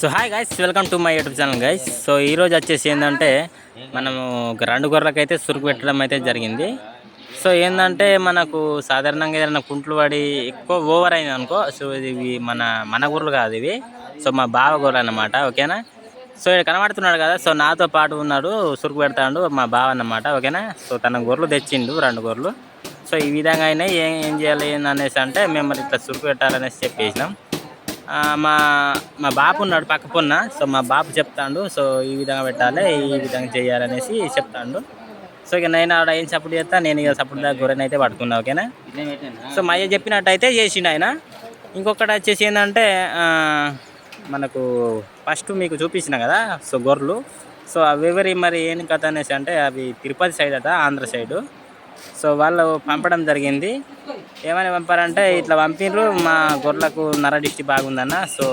So hi guys welcome to my YouTube channel guys so ఈ రోజు వచ్చేసి ఏంటంటే మనము రెండు గొర్రెలకైతే సురుకు పెట్టడం అయితే జరిగింది. సో ఏంటంటే మనకు సాధారణంగా ఏదైనా కుంట్లు పడి ఎక్కువ ఓవర్ అయింది అనుకో సో ఇది మన మన గొర్రెలు కాదు ఇవి. సో మా బావ గొర్రెలు అన్నమాట ఓకేనా? సో ఇక్కడ కనబడుతున్నాడు కదా సో నాతో పాటు ఉన్నాడు సురుకు పెడతాడు మా బావ అన్నమాట ఓకేనా? సో తన గొర్రెలు తెచ్చిండు రెండు గొర్రెలు. సో ఈ విధంగా అయినా ఏం ఏం చేయాలి ఏంది అనేసి అంటే మేము ఇట్లా సురుకు పెట్టాలనేసి చెప్పేసినాం. మా మా బాపు ఉన్నాడు పక్క పొన్న సో మా బాపు చెప్తాడు సో ఈ విధంగా పెట్టాలి ఈ విధంగా చేయాలనేసి చెప్తాడు. సో ఇక నేను ఆడ ఏం సపోర్ట్ చేస్తా? నేను ఇక సపోర్ట్ దాకా గొర్రెని అయితే పట్టుకున్నా ఓకేనా? సో మా అయ్య చెప్పినట్టయితే చేసిండు ఆయన. ఇంకొకటి వచ్చేసి ఏంటంటే మనకు ఫస్ట్ మీకు చూపించిన కదా సో గొర్రెలు. సో అవి ఎవరి మరి ఏం కథ అనేసి అంటే అవి తిరుపతి సైడ్ అట ఆంధ్ర సైడు సో వాళ్ళు పంపడం జరిగింది. ఏమని పంపారంటే ఇట్లా పంపిర్రు మా గొర్రెలకు నర దిష్టి బాగుందన్న. సో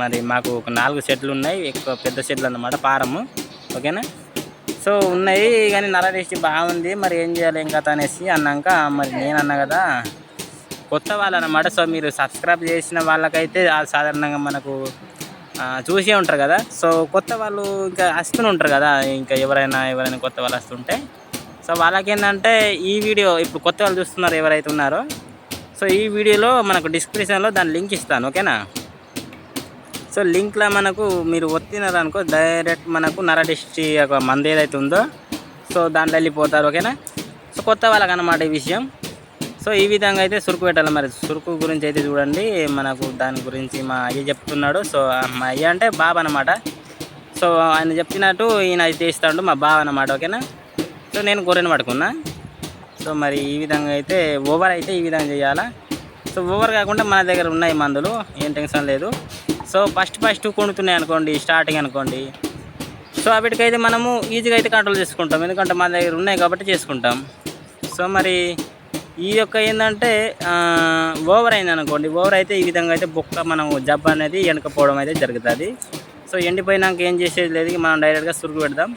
మరి మాకు ఒక నాలుగు సెట్లు ఉన్నాయి ఎక్కువ పెద్ద సెట్లు అన్నమాట పారము. ఓకేనా? సో ఉన్నాయి. కానీ నర టేస్ట్ బాగుంది. మరి ఏం చేయాలి ఏం కథ అనేసి అన్నాక మరి నేను అన్నా కదా. కొత్త వాళ్ళు అన్నమాట సో మీరు సబ్స్క్రైబ్ చేసిన వాళ్ళకైతే సాధారణంగా మనకు చూసే ఉంటారు కదా. సో కొత్త వాళ్ళు ఇంకా వస్తూనే ఉంటారు కదా. ఇంకా ఎవరైనా ఎవరైనా కొత్త వాళ్ళు వస్తుంటే. సో వాళ్ళకి ఏంటంటే ఈ వీడియో ఇప్పుడు కొత్త వాళ్ళు చూస్తున్నారు ఎవరైతే ఉన్నారో. సో ఈ వీడియోలో మనకు డిస్క్రిప్షన్లో దాని లింక్ ఇస్తాను. ఓకేనా? సో లింక్లో మనకు మీరు ఒత్తినారనుకో డైరెక్ట్ మనకు నరడిస్టి ఒక మంది ఏదైతే ఉందో సో దాంట్లో వెళ్ళిపోతారు ఓకేనా? సో కొత్త వాళ్ళకి అనమాట ఈ విషయం. సో ఈ విధంగా అయితే సురుకు పెట్టాలి. మరి సురుకు గురించి అయితే చూడండి. మనకు దాని గురించి మా అయ్య చెప్తున్నాడు. సో మా అయ్య అంటే బాబు అన్నమాట. సో ఆయన చెప్పినట్టు ఈయన అయితే చేస్తాడు మా బావ అన్నమాట ఓకేనా? సో నేను గొర్రెను పడుకున్నా సో మరి ఈ విధంగా అయితే ఓవర్ అయితే ఈ విధంగా చేయాలా? సో ఓవర్ కాకుండా మన దగ్గర ఉన్నాయి మందులు ఏం టెన్షన్ లేదు. సో ఫస్ట్ ఫస్ట్ కొనుక్కున్నాయి అనుకోండి స్టార్టింగ్ అనుకోండి. సో వాటికైతే మనము ఈజీగా అయితే కంట్రోల్ చేసుకుంటాం. ఎందుకంటే మన దగ్గర ఉన్నాయి కాబట్టి చేసుకుంటాం. సో మరి ఈ యొక్క ఏంటంటే ఓవర్ అయింది అనుకోండి. ఓవర్ అయితే ఈ విధంగా అయితే బొక్క మనం జబ్బు అనేది ఎండకపోవడం అయితే జరుగుతుంది. సో ఎండిపోయినాక ఏం చేసేది లేదు మనం డైరెక్ట్గా సురుకు పెడదాం.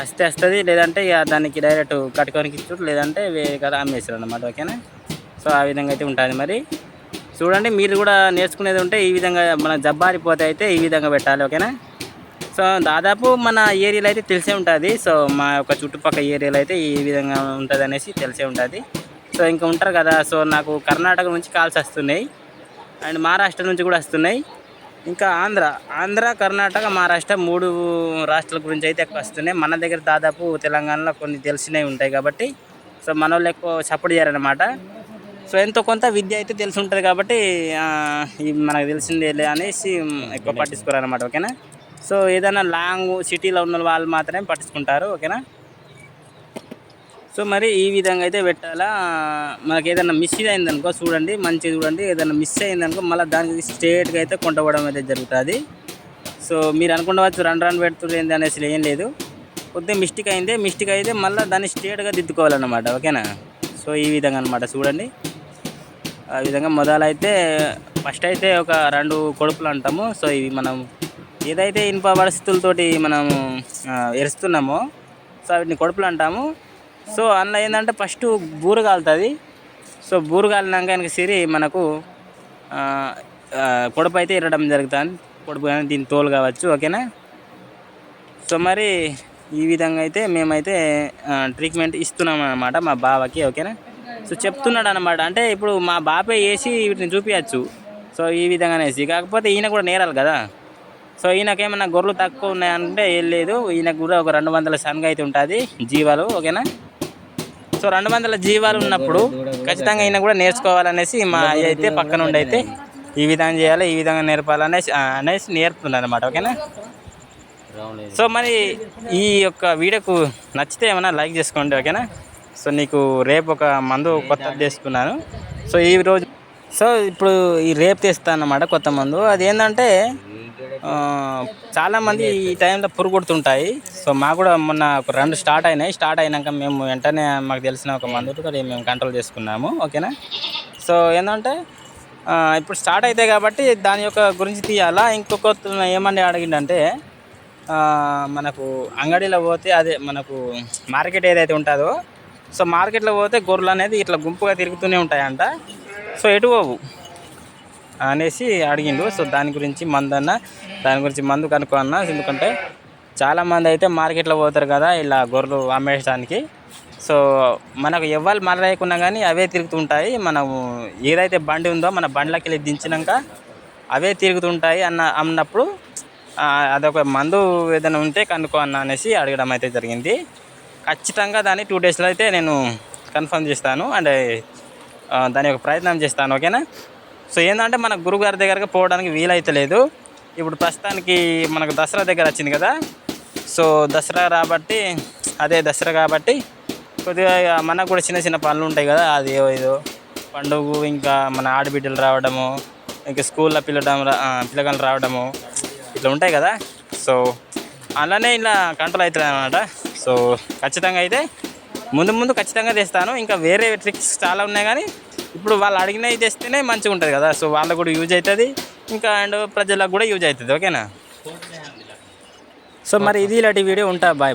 వస్తే వస్తుంది లేదంటే ఇక దానికి డైరెక్ట్ కట్టుకోనికి ఇచ్చు లేదంటే వేరే కదా అమ్మేసారు అనమాట ఓకేనా? సో ఆ విధంగా అయితే ఉంటుంది మరి. చూడండి మీరు కూడా నేర్చుకునేది ఉంటే ఈ విధంగా మన జబ్బారిపోతే అయితే ఈ విధంగా పెట్టాలి ఓకేనా? సో దాదాపు మన ఏరియాలో అయితే తెలిసే ఉంటుంది. సో మా యొక్క చుట్టుపక్కల ఏరియాలో అయితే ఈ విధంగా ఉంటుంది అనేసి తెలిసే ఉంటుంది. సో ఇంకా ఉంటారు కదా సో నాకు కర్ణాటక నుంచి కాల్స్ వస్తున్నాయి. అండ్ మహారాష్ట్ర నుంచి కూడా వస్తున్నాయి. ఇంకా ఆంధ్ర ఆంధ్ర కర్ణాటక మహారాష్ట్ర మూడు రాష్ట్రాల గురించి అయితే ఎక్కువ వస్తున్నాయి. మన దగ్గర దాదాపు తెలంగాణలో కొన్ని తెలిసినవి ఉంటాయి కాబట్టి సో మన వాళ్ళు ఎక్కువ సపోర్ట్ చేయాలన్నమాట సో ఎంతో కొంత విద్య అయితే తెలిసి ఉంటుంది కాబట్టి మనకు తెలిసిందే అనేసి ఎక్కువ పట్టించుకోరు అనమాట ఓకేనా? సో ఏదైనా లాంగ్ సిటీలో ఉన్న వాళ్ళు మాత్రమే పట్టించుకుంటారు ఓకేనా? సో మరి ఈ విధంగా అయితే పెట్టాలా? మనకి ఏదైనా మిస్ అయింది అనుకో చూడండి మంచిగా చూడండి ఏదైనా మిస్ అయింది అనుకో మళ్ళీ దానికి స్ట్రేట్గా అయితే కొంటపోవడం అయితే జరుగుతుంది. సో మీరు అనుకుండవచ్చు రన్ రన్ పెడుతుంది అనేసి ఏం లేదు. కొద్దిగా మిస్టేక్ అయింది మిస్టేక్ అయితే మళ్ళీ దాన్ని స్ట్రేట్గా దిద్దుకోవాలన్నమాట ఓకేనా? సో ఈ విధంగా అనమాట చూడండి. ఆ విధంగా మొదలైతే ఫస్ట్ అయితే ఒక రెండు కొడుపులు అంటాము. సో ఇవి మనం ఏదైతే ఇనుప పరిస్థితులతోటి మనము ఎరుస్తున్నామో సో వీటిని కొడుపులు అంటాము. సో అందులో ఏంటంటే ఫస్ట్ బూరు కాలుతుంది. సో బూరు కాలినాక సిరి మనకు కొడుపు అయితే ఇరడం జరుగుతుంది. కొడుపు కానీ దీని తోలు కావచ్చు ఓకేనా? సో మరి ఈ విధంగా అయితే మేమైతే ట్రీట్మెంట్ ఇస్తున్నాం అన్నమాట మా బావకి ఓకేనా? సో చెప్తున్నాడు అనమాట అంటే ఇప్పుడు మా బాపే వేసి వీటిని చూపించచ్చు సో ఈ విధంగా అనేసి కాకపోతే ఈయన కూడా నేరాలి కదా. సో ఈయనకేమన్నా గొర్రెలు తక్కువ ఉన్నాయంటే ఏం లేదు. ఈయనకు కూడా ఒక రెండు వందల సనగ అయితే ఉంటుంది జీవాలు ఓకేనా? సో రెండు వందల జీవాలు ఉన్నప్పుడు ఖచ్చితంగా ఈయన కూడా నేర్చుకోవాలనేసి మా అయ్య అయితే పక్కన ఉండి అయితే ఈ విధంగా చేయాలి ఈ విధంగా నేర్పాలనేసి అనేసి నేర్పుతున్నాడు అనమాట ఓకేనా? సో మరి ఈ యొక్క వీడియోకు నచ్చితే ఏమైనా లైక్ చేసుకోండి ఓకేనా? సో నీకు రేపు ఒక మందు కొత్తది తీసుకున్నాను. సో ఈ రోజు సో ఇప్పుడు ఈ రేపు తెస్తాను అన్నమాట కొత్త మందు. అది ఏంటంటే చాలామంది ఈ టైంలో పురుగు కొడుతుంటాయి. సో మాకు కూడా మొన్న ఒక రెండు స్టార్ట్ అయినాయి. స్టార్ట్ అయినాక మేము వెంటనే మాకు తెలిసిన ఒక మందుతో మేము కంట్రోల్ చేసుకున్నాము. ఓకేనా? సో ఏంటంటే ఇప్పుడు స్టార్ట్ అవుతాయి కాబట్టి దాని యొక్క గురించి తీయాలా? ఇంకొక ఏమని అడిగిందంటే మనకు అంగడిలో పోతే అదే మనకు మార్కెట్ ఏదైతే ఉంటుందో సో మార్కెట్లో పోతే గొర్రెలు అనేది ఇట్లా గుంపుగా తిరుగుతూనే ఉంటాయంట. సో ఎటు పోవు? అనేసి అడిగిండు. సో దాని గురించి మందన్న దాని గురించి మందు కనుక్కో అన్న. ఎందుకంటే చాలామంది అయితే మార్కెట్లో పోతారు కదా ఇలా గొర్రెలు అమ్మేయడానికి. సో మనకు ఎవ్వరు మరలేకున్నా కానీ అవే తిరుగుతుంటాయి. మనము ఏదైతే బండి ఉందో మన బండ్లకి వెళ్ళి దించినాక అవే తిరుగుతుంటాయి అన్న అన్నప్పుడు అదొక మందు ఏదైనా ఉంటే కనుక్కో అన్న అనేసి అడగడం అయితే జరిగింది. ఖచ్చితంగా దాన్ని టూ డేస్లో అయితే నేను కన్ఫర్మ్ చేస్తాను అండ్ దాని యొక్క ప్రయత్నం చేస్తాను ఓకేనా? సో ఏంటంటే మన గురుగారి దగ్గరకు పోవడానికి వీలైతలేదు ఇప్పుడు ప్రస్తుతానికి మనకు దసరా దగ్గర వచ్చింది కదా. సో దసరా కాబట్టి అదే దసరా కాబట్టి కొద్దిగా ఇక మనకు కూడా చిన్న చిన్న పనులు ఉంటాయి కదా. అది ఏదో ఏదో పండుగ ఇంకా మన ఆడబిడ్డలు రావడము ఇంకా స్కూల్లో పిల్లడం పిల్లగాళ్ళు రావడము ఇట్లా ఉంటాయి కదా. సో అలానే ఇలా కంట్రోల్ అవుతుంది అనమాట సో ఖచ్చితంగా అయితే ముందు ముందు ఖచ్చితంగా తెస్తాను. ఇంకా వేరే ట్రిక్స్ చాలా ఉన్నాయి కానీ ఇప్పుడు వాళ్ళు అడిగినవి తెస్తేనే మంచిగా ఉంటుంది కదా. సో వాళ్ళకు కూడా యూజ్ అవుతుంది. ఇంకా అండ్ ప్రజలకు కూడా యూజ్ అవుతుంది. ఓకేనా? సో మరి ఇది ఇలాంటి వీడియో ఉంటా. Bye bye